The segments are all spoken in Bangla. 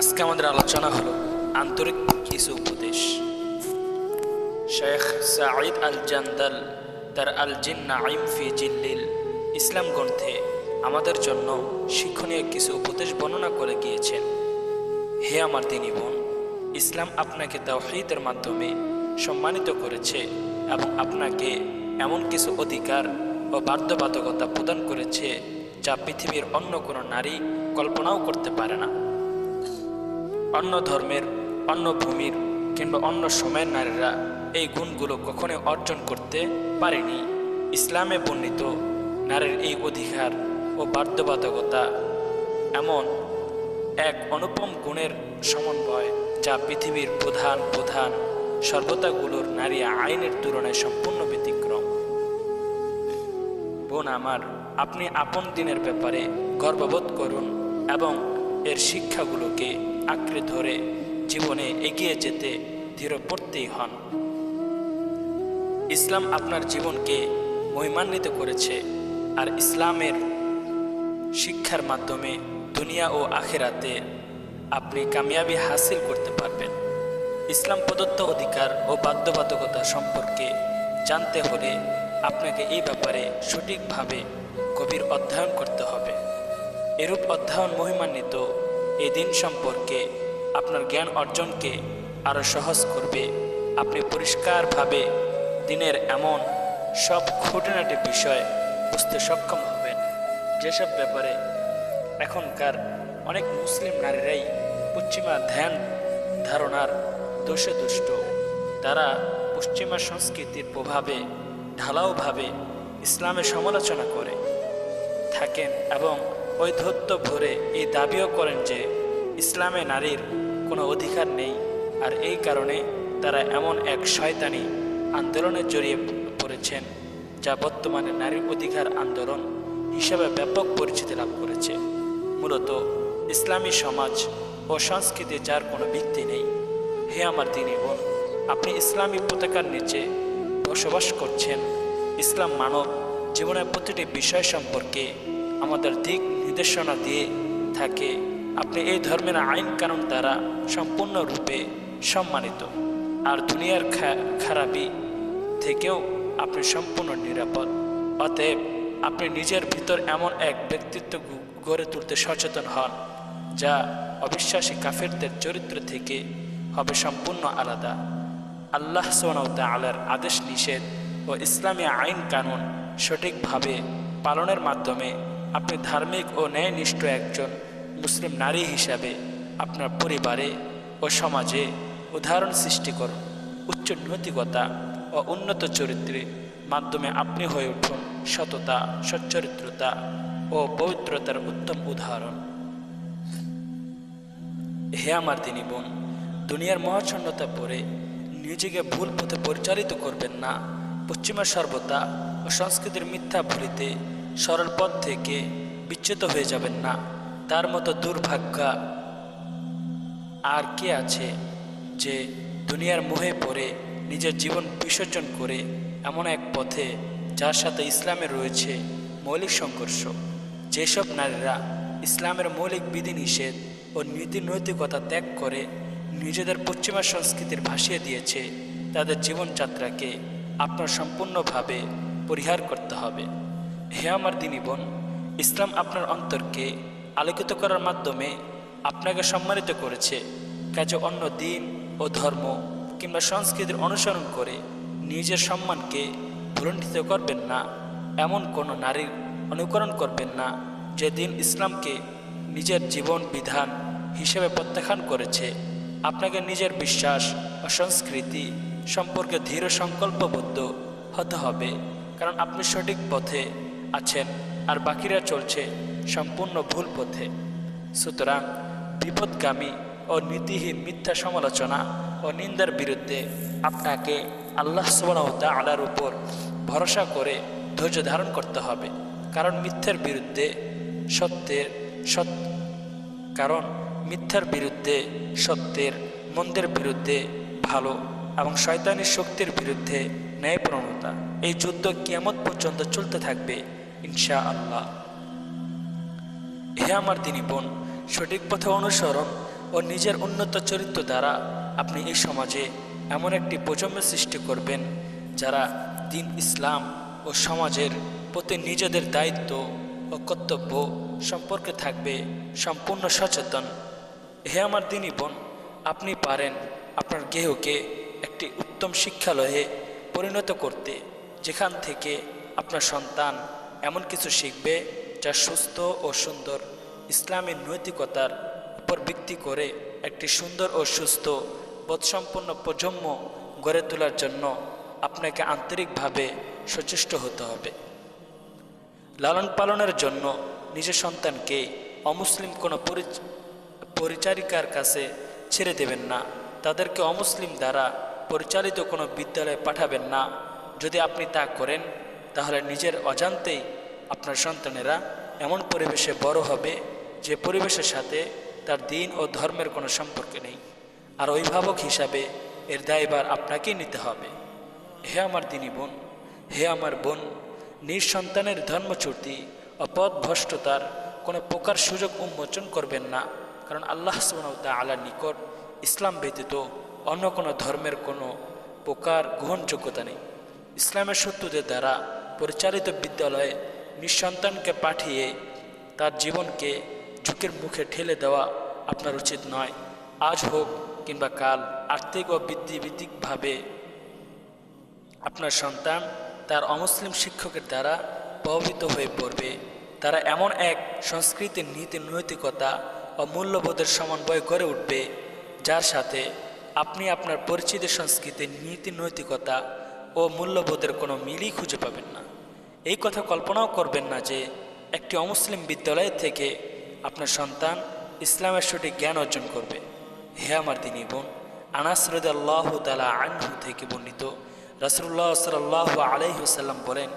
আজকে আমাদের আলোচনা হলো আন্তরিক কিছু উপদেশ। শেখ সাঈদ আল জান্দাল তার আল জিন নাইম ফি জিল্লিল ইসলাম গ্রন্থে আমাদের জন্য শিক্ষণীয় কিছু উপদেশ বর্ণনা করে গিয়েছেন। হে আমার দিনী বোন, ইসলাম আপনাকে তাওহীদের মাধ্যমে সম্মানিত করেছে এবং আপনাকে এমন কিছু অধিকার ও বাধ্যবাধকতা প্রদান করেছে যা পৃথিবীর অন্য কোনো নারী কল্পনাও করতে পারে না। অন্য ধর্মের, অন্য ভূমির কিংবা অন্য সময়ের নারীরা এই গুণগুলো কখনোই অর্জন করতে পারেনি। ইসলামে বর্ণিত নারীর এই অধিকার ও বাধ্যবাধকতা এমন এক অনুপম গুণের সমন্বয় যা পৃথিবীর প্রধান প্রধান সর্বতাগুলোর নারী আইনের তুলনায় সম্পূর্ণ ব্যতিক্রম। বোন আমার, আপনি আপন দিনের ব্যাপারে গর্ববোধ করুন এবং এর শিক্ষাগুলোকে আঁকড়ে ধরে জীবনে এগিয়ে যেতে দৃঢ় পড়তেই হন। ইসলাম আপনার জীবনকে মহিমান্বিত করেছে আর ইসলামের শিক্ষার মাধ্যমে দুনিয়া ও আখেরাতে আপনি কামিয়াবি হাসিল করতে পারবেন। ইসলাম প্রদত্ত অধিকার ও বাধ্যবাধকতা সম্পর্কে জানতে হলে আপনাকে এই ব্যাপারে সঠিকভাবে গভীর অধ্যয়ন করতে হবে। এরূপ অধ্যয়ন মহিমান্বিত এই দিন সম্পর্কে আপনার জ্ঞান অর্জনকে আরও সহজ করবে। আপনি পরিষ্কারভাবে দিনের এমন সব খুঁটিনাটি বিষয় বুঝতে সক্ষম হবেন। যেসব ব্যাপারে এখনকার অনেক মুসলিম নারীরাই পশ্চিমা ধ্যান ধারণার দোষে দুষ্ট। তারা পশ্চিমা সংস্কৃতির প্রভাবে ঢালাওভাবে ইসলামের সমালোচনা করে থাকেন এবং ধৈর্য ভরে এই দাবিও করেন যে ইসলামে নারীর কোনো অধিকার নেই, আর এই কারণে তারা এমন এক শয়তানি আন্দোলনে জড়িয়ে পড়েছেন, যা বর্তমানে নারীর অধিকার আন্দোলন হিসাবে ব্যাপক পরিচিতি লাভ করেছে। মূলত ইসলামী সমাজ ও সংস্কৃতি যার কোনো ভিত্তি নেই। হে আমার দিনী বোন, আপনি ইসলামী পতাকার নিচে বসবাস করছেন। ইসলাম মানব জীবনের প্রতিটি বিষয় সম্পর্কে আমাদের দিক নির্দেশনা দিয়ে থাকে। আপনি এই ধর্মের আইন কানুন দ্বারা সম্পূর্ণরূপে সম্মানিত। আর দুনিয়ার খারাপি থেকেও আপনি সম্পূর্ণ নিরাপদ। অতএব আপনি নিজের ভিতর এমন এক ব্যক্তিত্ব গড়ে তুলতে সচেতন হন, যা অবিশ্বাসী কাফেরদের চরিত্র থেকে হবে সম্পূর্ণ আলাদা। আল্লাহ আলার আদেশ নিষেধ ও ইসলামী আইন কানুন সঠিকভাবে পালনের মাধ্যমে আপনি ধার্মিক ও ন্যায়নিষ্ঠ একজন মুসলিম নারী হিসাবে আপনার পরিবারে ও সমাজে উদাহরণ সৃষ্টি করুন। উচ্চ নৈতিকতা ও উন্নত চরিত্রের মাধ্যমে আপনি হয়ে উঠুন সততা, সচ্চরিত্রতা ও পবিত্রতার উত্তম উদাহরণ। হে আমার দিনী বোন, দুনিয়ার মহাচ্ছন্নতা পরে নিজেকে ভুল পথে পরিচালিত করবেন না। পশ্চিমা সর্বতা ও সংস্কৃতির মিথ্যা ভুলিতে সরল পথ থেকে বিচ্যুত হয়ে যাবেন না। তার মতো দুর্ভাগ্যা আর কে আছে যে দুনিয়ার মোহে পড়ে নিজের জীবন বিসর্জন করে এমন এক পথে যার সাথে ইসলামের রয়েছে মৌলিক সংঘর্ষ? যেসব নারীরা ইসলামের মৌলিক বিধিনিষেধ ও নীতি নৈতিকতা ত্যাগ করে নিজেদের পশ্চিমা সংস্কৃতির ভাসিয়ে দিয়েছে, তাদের জীবনযাত্রাকে আপনার সম্পূর্ণভাবে পরিহার করতে হবে। হে আমার দিনী বোন, ইসলাম আপনার অন্তরকে আলোকিত করার মাধ্যমে আপনাকে সম্মানিত করেছে। কাজে অন্য দিন ও ধর্ম কিংবা সংস্কৃতির অনুসরণ করে নিজের সম্মানকে ভুলণ্ঠিত করবেন না। এমন কোনো নারীর অনুকরণ করবেন না যে দিন ইসলামকে নিজের জীবন বিধান হিসেবে প্রত্যাখ্যান করেছে। আপনাকে নিজের বিশ্বাস ও সংস্কৃতি সম্পর্কে দৃঢ় সংকল্পবদ্ধ হতে হবে, কারণ আপনি সঠিক পথে আছেন আর বাকিরা চলছে সম্পূর্ণ ভুল পথে। সুতরাং বিপদগামী ও নীতিহীন মিথ্যা সমালোচনা ও নিন্দার বিরুদ্ধে আপনাকে আল্লাহ সুবাহতা আলার উপর ভরসা করে ধৈর্য ধারণ করতে হবে। কারণ মিথ্যার বিরুদ্ধে সত্যের সত্য কারণ মিথ্যার বিরুদ্ধে সত্যের, মন্দের বিরুদ্ধে ভালো এবং শয়তানি শক্তির বিরুদ্ধে ন্যায়প্রণতা এই যুদ্ধ কিয়ামত পর্যন্ত চলতে থাকবে। ইনশা আল্লাহ হে আমার দিনী বোন, সঠিক পথে অনুসরণ ও নিজের উন্নত চরিত্র দ্বারা আপনি এই সমাজে এমন একটি প্রজন্ম সৃষ্টি করবেন যারা দিন ইসলাম ও সমাজের প্রতি নিজেদের দায়িত্ব ও কর্তব্য সম্পর্কে থাকবে সম্পূর্ণ সচেতন। হে আমার দিনী বোন, আপনি পারেন আপনার গেহকে একটি উত্তম শিক্ষালয়ে পরিণত করতে, যেখান থেকে আপনার সন্তান এমন কিছু শিখবে যা সুস্থ ও সুন্দর ইসলামের নৈতিকতার উপর ভিত্তি করে একটি সুন্দর ও সুস্থ, বোধসম্পন্ন প্রজন্ম গড়ে তোলার জন্য আপনাকে আন্তরিকভাবে সচেষ্ট হতে হবে। লালন পালনের জন্য নিজের সন্তানকে অমুসলিম কোনো পরিচ- পরিচারিকার কাছে ছেড়ে দেবেন না। তাদেরকে অমুসলিম দ্বারা পরিচালিত কোনো বিদ্যালয়ে পাঠাবেন না। যদি আপনি তা করেন, তাহলে নিজের অজান্তেই আপনার সন্তানেরা এমন পরিবেশে বড় হবে যে পরিবেশের সাথে তার দিন ও ধর্মের কোনো সম্পর্ক নেই। আর অভিভাবক হিসাবে এর দায়বার আপনাকেই নিতে হবে। হে আমার দিনী বোন, হে আমার বোন, নিঃসন্তানের ধর্মচ্যুতি ও পথভ্রষ্টতার কোনো প্রকার সুযোগ উন্মোচন করবেন না। কারণ আল্লাহ সুবহানাহু আলার নিকট ইসলাম ব্যতীত অন্য কোনো ধর্মের কোনো প্রকার গ্রহণযোগ্যতা নেই। ইসলামের শত্রুদের দ্বারা পরিচালিত বিদ্যালয়ে নিঃসন্তানকে পাঠিয়ে তার জীবনকে ঝুঁকির মুখে ঠেলে দেওয়া আপনার উচিত নয়। আজ হোক কিংবা কাল, আর্থিক ও বৃদ্ধিভিত্তিকভাবে আপনার সন্তান তার অমুসলিম শিক্ষকের দ্বারা প্রভাবিত হয়ে পড়বে। তারা এমন এক সংস্কৃতির নীতি, নৈতিকতা ও মূল্যবোধের সমন্বয় গড়ে উঠবে, যার সাথে আপনি আপনার পরিচিত সংস্কৃতির নীতি, নৈতিকতা ও মূল্যবোধের কোনো মিলই খুঁজে পাবেন না। এই কথা কল্পনাও করবেন না যে একটি অমুসলিম বিদ্যালয় থেকে আপনার সন্তান ইসলামের সঠিক জ্ঞান অর্জন করবে। হে আমার দিনী বোন, আনাস রদ আল্লাহ তালা আনহু থেকে বর্ণিত রাসুল্লাহ সাল্লাহ আলাইসাল্লাম বলেন,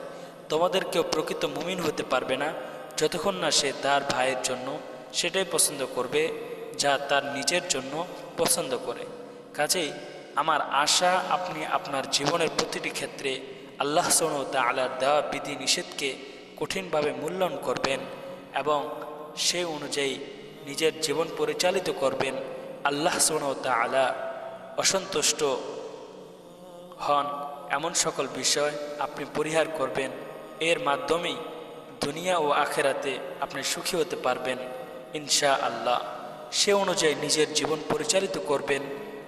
তোমাদের কেউ প্রকৃত মুমিন হতে পারবে না যতক্ষণ না সে তার ভাইয়ের জন্য সেটাই পছন্দ করবে যা তার নিজের জন্য পছন্দ করে। কাজেই আমার আশা আপনি আপনার জীবনের প্রতিটি ক্ষেত্রে আল্লাহ সোন আলার দেওয়া বিধি নিষেধকে কঠিনভাবে মূল্যায়ন করবেন এবং সে অনুযায়ী নিজের জীবন পরিচালিত করবেন। আল্লাহ সোন আলা অসন্তুষ্ট হন এমন সকল বিষয় আপনি পরিহার করবেন। এর মাধ্যমেই দুনিয়া ও আখেরাতে আপনি সুখী হতে পারবেন ইনশা আল্লাহ সে অনুযায়ী নিজের জীবন পরিচালিত করবেন।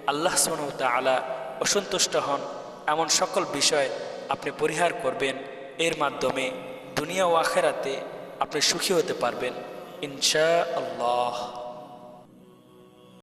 আল্লাহ সুনতা আলা অসন্তুষ্ট হন এমন সকল বিষয় আপনি পরিহার করবেন। এর মাধ্যমে দুনিয়া ও আখেরাতে আপনি সুখী হতে পারবেন। ইনশা আল্লাহ